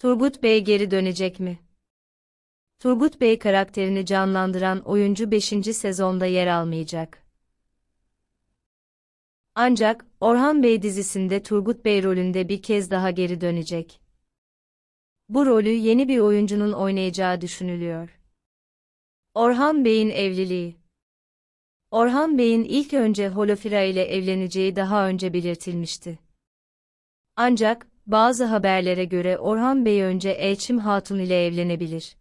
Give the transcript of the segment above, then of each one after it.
Turgut Bey geri dönecek mi? Turgut Bey karakterini canlandıran oyuncu 5. sezonda yer almayacak. Ancak Orhan Bey dizisinde Turgut Bey rolünde bir kez daha geri dönecek. Bu rolü yeni bir oyuncunun oynayacağı düşünülüyor. Orhan Bey'in evliliği Orhan Bey'in ilk önce Holofira ile evleneceği daha önce belirtilmişti. Ancak, bazı haberlere göre Orhan Bey önce Elçim Hatun ile evlenebilir.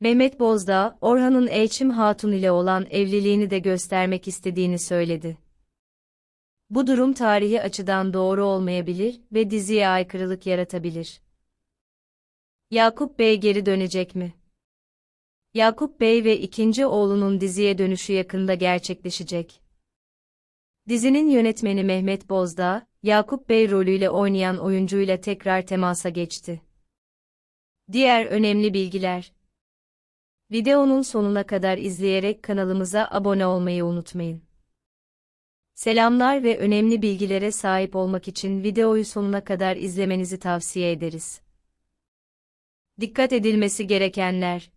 Mehmet Bozdağ, Orhan'ın Elçim Hatun ile olan evliliğini de göstermek istediğini söyledi. Bu durum tarihi açıdan doğru olmayabilir ve diziye aykırılık yaratabilir. Yakup Bey geri dönecek mi? Yakup Bey ve ikinci oğlunun diziye dönüşü yakında gerçekleşecek. Dizinin yönetmeni Mehmet Bozdağ, Yakup Bey rolüyle oynayan oyuncuyla tekrar temasa geçti. Diğer önemli bilgiler Videonun sonuna kadar izleyerek kanalımıza abone olmayı unutmayın. Selamlar ve önemli bilgilere sahip olmak için videoyu sonuna kadar izlemenizi tavsiye ederiz. Dikkat edilmesi gerekenler